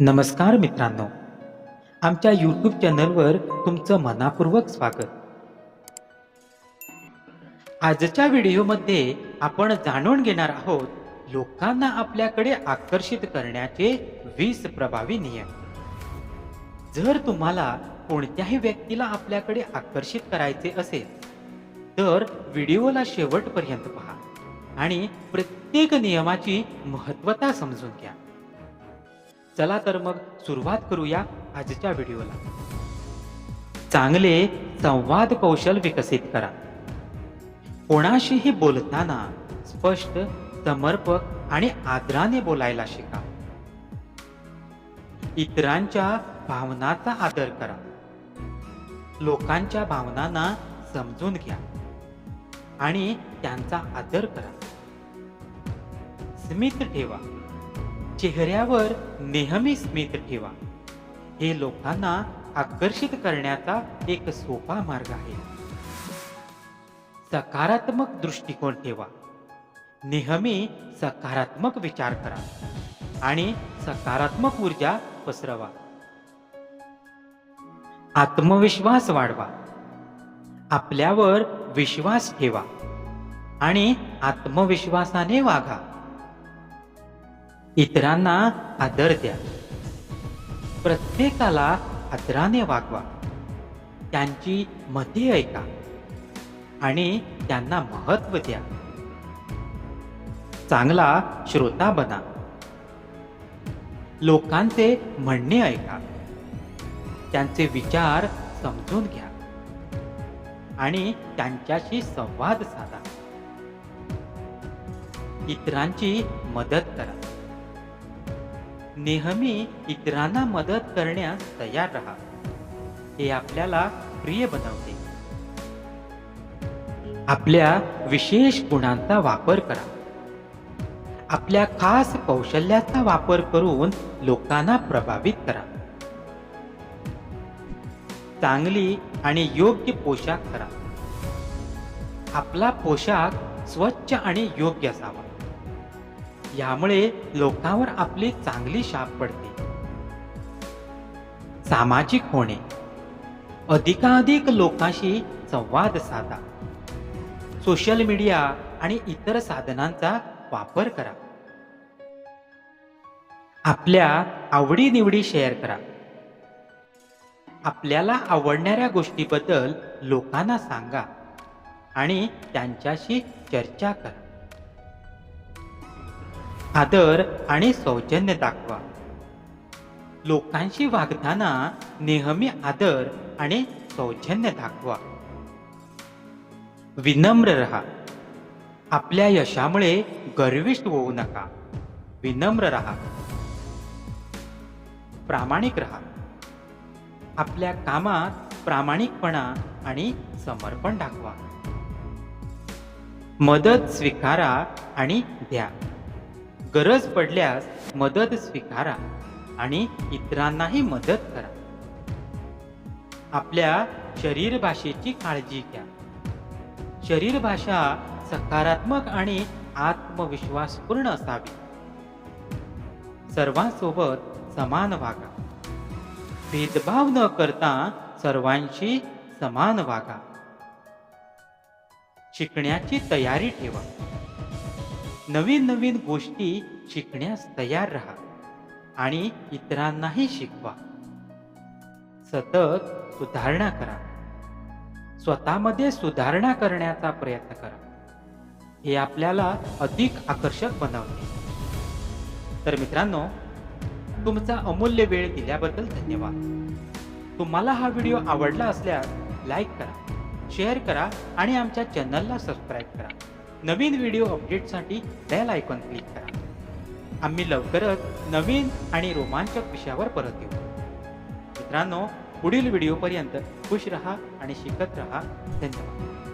नमस्कार मित्रांनो. आमच्या यूट्यूब चॅनलवर तुमचं मनापूर्वक स्वागत. आजच्या व्हिडिओमध्ये आपण जाणून घेणार आहोत लोकांना आपल्याकडे आकर्षित करण्याचे वीस प्रभावी नियम. जर तुम्हाला कोणत्याही व्यक्तीला आपल्याकडे आकर्षित करायचे असेल तर व्हिडिओला शेवटपर्यंत पहा आणि प्रत्येक नियमाची महत्वता समजून घ्या. चला तर मग सुरुवात करूया आजच्या व्हिडिओला. चांगले संवाद कौशल विकसित करा. कोणाशीही बोलताना स्पष्ट समर्पक आणि आदराने बोलायला शिका. इतरांच्या भावनाचा आदर करा. लोकांच्या भावनांना समजून घ्या आणि त्यांचा आदर करा. स्मित ठेवा. चेहऱ्यावर नेहमी स्मित ठेवा. हे लोकांना आकर्षित करण्याचा एक सोपा मार्ग आहे. सकारात्मक दृष्टिकोन ठेवा. नेहमी सकारात्मक विचार करा आणि सकारात्मक ऊर्जा पसरवा. आत्मविश्वास वाढवा. आपल्यावर विश्वास ठेवा आणि आत्मविश्वासाने वागा. इतरांना आदर द्या. प्रत्येकाला आदराने वागवा. त्यांची मते ऐका आणि त्यांना महत्त्व द्या. चांगला श्रोता बना. लोकांचे म्हणणे ऐका. त्यांचे विचार समजून घ्या आणि त्यांच्याशी संवाद साधा. इतरांची मदत करा. नेहमी इतरांना मदत करण्यास तयार राहा. हे आपल्याला प्रिय बनवते. आपल्या विशेष गुणांचा वापर करा. आपल्या खास कौशल्याचा वापर करून लोकांना प्रभावित करा. चांगली आणि योग्य पोशाख करा. आपला पोशाख स्वच्छ आणि योग्य असावा. यामुळे लोकांवर आपली चांगली शाप पडते. सामाजिक होणे. अधिकाधिक लोकांशी संवाद साधा. सोशल मीडिया आणि इतर साधनांचा वापर करा. आपल्या आवडीनिवडी शेअर करा. आपल्याला आवडणाऱ्या गोष्टीबद्दल लोकांना सांगा आणि त्यांच्याशी चर्चा करा. आदर आणि सौजन्य दाखवा. लोकांशी वागताना नेहमी आदर आणि सौजन्य दाखवा. विनम्र रहा. आपल्या यशामुळे गर्विष्ठ होऊ नका. विनम्र रहा. प्रामाणिक रहा. आपल्या कामात प्रामाणिकपणा आणि समर्पण दाखवा. मदत स्वीकारा आणि द्या. गरज पडल्यास मदत स्वीकारा आणि इतरांनाही मदत करा. आपल्या शरीर भाषेची काळजी घ्या. शरीर भाषा सकारात्मक आणि आत्मविश्वासपूर्ण असावी. सर्वांसोबत समान वागा. भेदभाव न करता सर्वांशी समान वागा. शिकण्याची तयारी ठेवा. नवीन नवीन गोष्टी शिकण्यास तयार राहा आणि इतरांनाही शिकवा. सतत सुधारणा करा. स्वतःमध्ये सुधारणा करण्याचा प्रयत्न करा. हे आपल्याला अधिक आकर्षक बनवते. तर मित्रांनो तुमचा अमूल्य वेळ दिल्याबद्दल धन्यवाद. तुम्हाला हा व्हिडिओ आवडला असल्यास लाईक करा शेअर करा आणि आमच्या चॅनलला सबस्क्राईब करा. नवीन व्हिडिओ अपडेटसाठी बेल आयकॉन क्लिक करा. आम्ही लवकरच नवीन आणि रोमांचक विषयावर परत येऊ. मित्रांनो पुढील व्हिडिओपर्यंत खुश रहा आणि शिकत रहा. धन्यवाद.